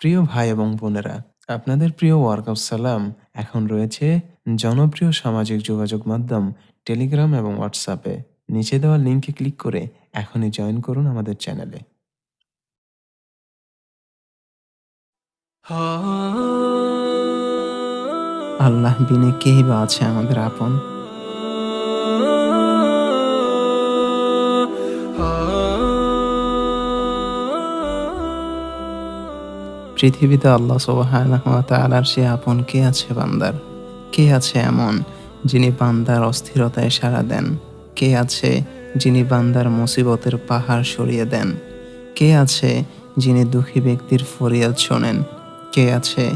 প্রিয় ভাই এবং বোনেরা, আপনাদের প্রিয় ওয়ার্কআউট সালাম এখন রয়েছে জনপ্রিয় সামাজিক যোগাযোগ মাধ্যম টেলিগ্রাম এবং হোয়াটসঅ্যাপে। নিচে দেওয়া লিঙ্কে ক্লিক করে এখনই জয়েন করুন আমাদের চ্যানেলে। আল্লাহ বিনে কেই বা আছে আমাদের আপন পৃথিবীতে আল্লাহ সুবহানার সে আপন কে আছে বান্দার? কে আছে এমন যিনি বান্দার অস্থিরতায় সাড়া দেন? কে আছে যিনি বান্দার মুসিবতের পাহাড় সরিয়ে দেন? কে আছে যিনি দুঃখী ব্যক্তির ফরিয়াদ শোনেন? কে আছে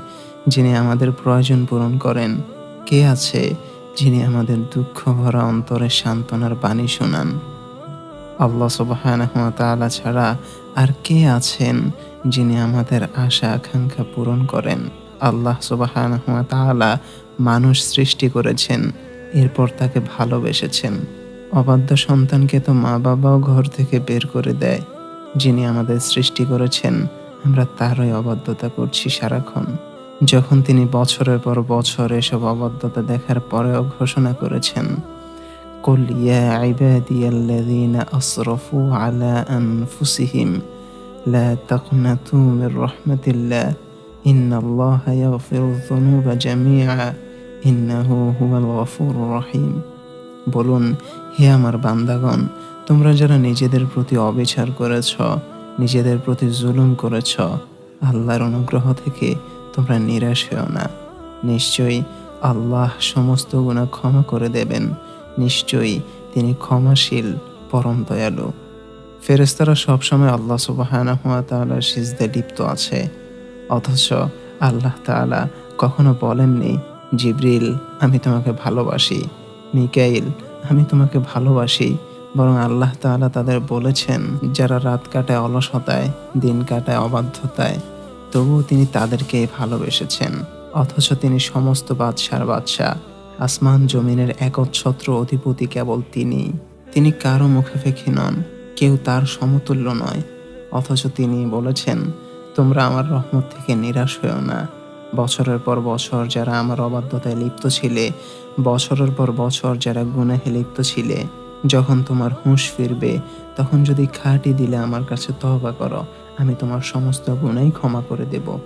যিনি আমাদের প্রয়োজন পূরণ করেন? কে আছে যিনি আমাদের দুঃখ ভরা অন্তরে সান্ত্বনার বাণী শোনান? আল্লাহ তাআলা ছাড়া আর কে আছেন যিনি আমাদের আশা আকাঙ্ক্ষা পূরণ করেন? আল্লাহ তাআলা মানুষ সৃষ্টি করেছেন, এরপর তাকে ভালোবেসেছেন। অবাধ্য সন্তানকে তো মা বাবাও ঘর থেকে বের করে দেয়, যিনি আমাদের সৃষ্টি করেছেন, আমরা তারই অবাধ্যতা করছি সারাক্ষণ। যখন তিনি বছরের পর বছর এসব অবাধ্যতা দেখার পরেও ঘোষণা করেছেন قل يا عبادي الذين أسرفوا على أنفسهم لا تقنطوا من رحمة الله إن الله يغفر الذنوب جميعا إنه هو الغفور الرحيم বলুন হে আমার বান্দাগণ তোমরা যারা নিজেদের প্রতি অবিচার করেছ নিজেদের প্রতি জুলুম করেছ আল্লাহর অনুগ্রহ থেকে তোমরা নিরাশ হও না নিশ্চয়ই আল্লাহ সমস্ত গুণা ক্ষমা করে দেবেন নিশ্চয়ই তিনি ক্ষমাশীল, পরম দয়ালু। ফেরেস্তারা সবসময় আল্লাহ সুবাহানা হুয়া তাআলার সিজদে লিপ্ত আছে। অথচ আল্লাহ তাআলা কখনো বলেননি, জিব্রিল, আমি তোমাকে ভালোবাসি। মিকাইল, আমি তোমাকে ভালোবাসি। বরং আল্লাহ তাআলা তাদের বলেছেন, যারা রাত কাটায় অলসতায় দিন কাটায় অবাধ্যতায়, তবুও তিনি তাদেরকে ভালোবেসেছেন। অথচ তিনি সমস্ত বাদশার বাদশাহ। আসমান জমিনের একচ্ছত্র অধিপতি কেবল তিনি। তিনি কারও মুখাপেক্ষী নন, কেউ তার সমতুল্য নয়। অথচ তিনি বলেছেন, তোমরা আমার রহমত থেকে নিরাশ হয়েও না। বছরের পর বছর যারা আমার অবাধ্যতায় লিপ্ত ছিলে, বছরের পর বছর যারা গুনাহে লিপ্ত ছিলে, যখন তোমার হুঁশ ফিরবে, তখন যদি খাটি দিলে আমার কাছে তহবা করো, আমি তোমার সমস্ত গুণাই ক্ষমা করে দেব।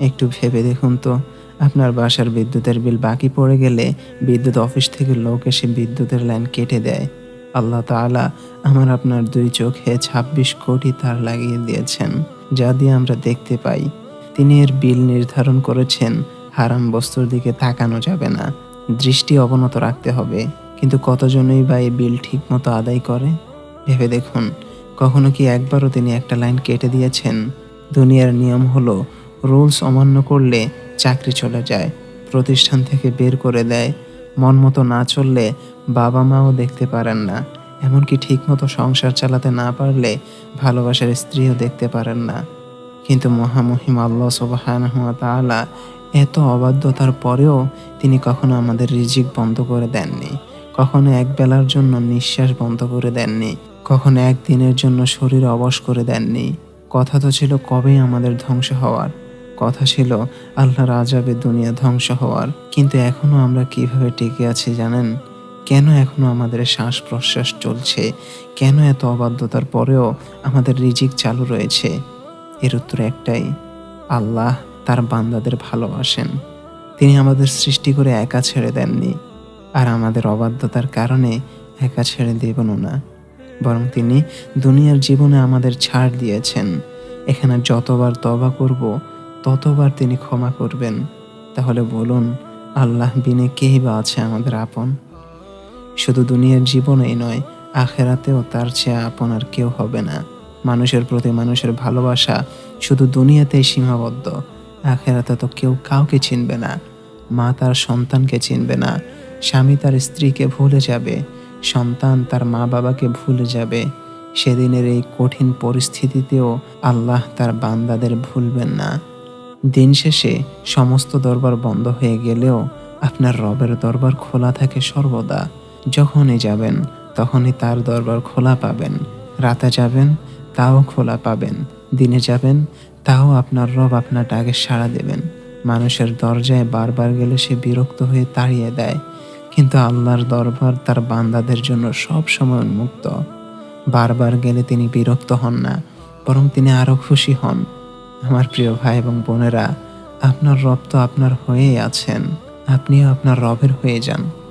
একটু ভেবে দেখুন তো, আপনার বাসার বিদ্যুতের বিল বাকি পড়ে গেলে বিদ্যুৎ অফিস থেকে লোক এসে বিদ্যুতের লাইন কেটে দেয়। আল্লাহ তাআলা আমার আপনার দুই চোখে ছাব্বিশ কোটি তার লাগিয়ে দিয়েছেন, যা দিয়ে আমরা দেখতে পাই। তিনি এর বিল নির্ধারণ করেছেন, হারাম বস্তুর দিকে তাকানো যাবে না। দৃষ্টি অবনত রাখতে হবে, কিন্তু কতজনই বা এই বিল ঠিকমতো আদায় করে? ভেবে দেখুন, কখনো কি একবারও তিনি একটা লাইন কেটে দিয়েছেন? দুনিয়ার নিয়ম হলো রুলস অমান্য করলে চাকরি চলে যায়, প্রতিষ্ঠান থেকে বের করে দেয়। মন মতো না চললে বাবা মাও দেখতে পারেন না। এমনকি ঠিকমতো সংসার চালাতে না পারলে ভালোবাসার স্ত্রীও দেখতে পারেন না। কিন্তু মহামহিম আল্লাহ সুবহানাহু ওয়া তাআলা এত অবাধ্যতার পরেও তিনি কখনো আমাদের রিজিক বন্ধ করে দেননি। কখনো এক বেলার জন্য নিঃশ্বাস বন্ধ করে দেননি। কখনো একদিনের জন্য শরীর অবশ করে দেননি। কথা তো ছিল কবেই আমাদের ধ্বংস হওয়ার। কথা ছিল, আল্লাহর আজাবে দুনিয়া ধ্বংস হওয়ার। কিন্তু এখনও আমরা কীভাবে টিকে আছি জানেন? কেন এখনও আমাদের শ্বাস প্রশ্বাস চলছে? কেন এত অবাধ্যতার পরেও আমাদের রিজিক চালু রয়েছে? এর উত্তর একটাই, আল্লাহ তার বান্দাদের ভালোবাসেন। তিনি আমাদের সৃষ্টি করে একা ছেড়ে দেননি, আর আমাদের অবাধ্যতার কারণে একা ছেড়ে দেবেনও না। বরং তিনি দুনিয়ার জীবনে আমাদের ছাড় দিয়েছেন। এখানে যতবার তবা করব ততবার তিনি ক্ষমা করবেন। তাহলে বলুন, আল্লাহ বিনে কেই বা আছে আমাদের আপন? শুধু দুনিয়ার জীবনেই নয়, আখেরাতেও তার চেয়ে আপন আর কেউ হবে না। মানুষের প্রতি মানুষের ভালোবাসা শুধু দুনিয়াতেই সীমাবদ্ধ। আখেরাতে তো কেউ কাউকে চিনবে না। মা তার সন্তানকে চিনবে না। স্বামী তার স্ত্রীকে ভুলে যাবে। সন্তান তার মা বাবাকে ভুলে যাবে। সেদিনের এই কঠিন পরিস্থিতিতেও আল্লাহ তার বান্দাদের ভুলবেন না। দিন শেষে সমস্ত দরবার বন্ধ হয়ে গেলেও আপনার রবের দরবার খোলা থাকে সর্বদা। যখনই যাবেন, তখনই তার দরবার খোলা পাবেন। রাতে যাবেন, তাও খোলা পাবেন। দিনে যাবেন, তাও আপনার রব আপনার ডাকে সাড়া দেবেন। মানুষের দরজায় বারবার গেলে সে বিরক্ত হয়ে তাড়িয়ে দেয়। কিন্তু আল্লাহর দরবার তার বান্দাদের জন্য সব সময় উন্মুক্ত। বারবার গেলে তিনি বিরক্ত হন না, বরং তিনি আরও খুশি হন। আমার প্রিয় ভাই এবং বোনেরা, আপনার রব তো আপনার হয়েই আছেন। আপনিও আপনার রবের হয়ে যান।